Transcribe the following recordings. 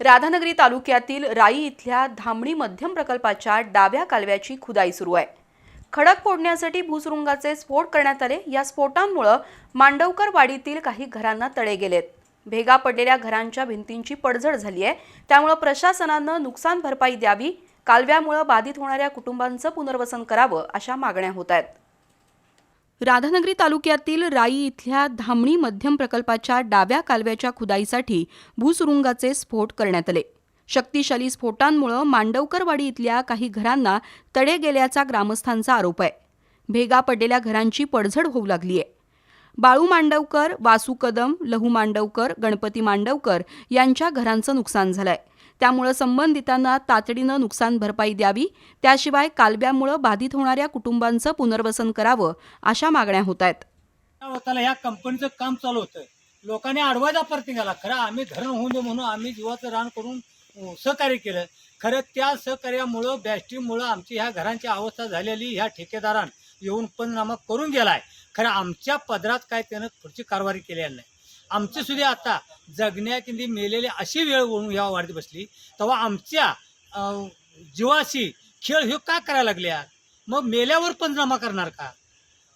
राधानगरी तालुक्यातील राई इथल्या धामणी मध्यम प्रकल्पाच्या डाव्या कालव्याची खुदाई सुरू आहे. खडक फोडण्यासाठी भूसुरुंगाचे स्फोट करण्यात आले. या स्फोटांमुळं मांडवकर वाडीतील काही घरांना तडे गेलेत. भेगा पडलेल्या घरांच्या भिंतींची पडझड झाली आहे. त्यामुळं प्रशासनानं नुकसान भरपाई द्यावी कालव्यामुळं बाधित होणाऱ्या कुटुंबांचं पुनर्वसन करावं अशा मागण्या होत आहेत. राधानगरी तालुक्यातील राई इथल्या धामणी मध्यम प्रकल्पाच्या डाव्या कालव्याच्या खुदाईसाठी भूसुरुंगाचे स्फोट करण्यात आले. शक्तिशाली स्फोटांमुळे मांडवकरवाडी इथल्या काही घरांना तडे गेल्याचा ग्रामस्थांचा आरोप आहे. भेगा पडलेल्या घरांची पडझड होऊ लागली आहे बाळू मांडवकर वासू कदम लहू मांडवकर गणपती मांडवकर यांच्या घरांचं नुकसान झालंय. त्यामुळे संबंधितांना तातडीनं नुकसान भरपाई द्यावी त्याशिवाय कालव्यामुळे बाधित होणाऱ्या कुटुंबांचं पुनर्वसन करावं अशा मागण्या होत आहेत. त्या होताला ह्या कंपनीचं काम चालू होतं. लोकांनी आडवायचा प्रयत्न केला खरं आम्ही धरण होऊ दे म्हणून आम्ही जीवाचं रान करून सहकार्य केलं. खरं त्या सहकार्यामुळं बॅस्टीमुळं आमची ह्या घरांची अवस्था झालेली ह्या ठेकेदारान येऊन पंचनामा करून गेलाय. खरं आमच्या पदरात काय त्यानं पुढची कारवाई केलेली नाही. आमची सुद्धा आता जगण्याकिंदी मेलेली अशी वेळ होऊन ह्या वाढत बसली तेव्हा आमच्या जीवाशी खेळ हे का करायला लागल्या? मग मेल्यावर पंचनामा करणार का?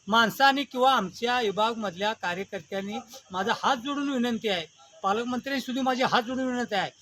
माणसाने किंवा आमच्या विभागमधल्या कार्यकर्त्यांनी माझा हात जोडून विनंती आहे. पालकमंत्र्यांनी सुद्धा माझी हात जोडून विनंती आहे.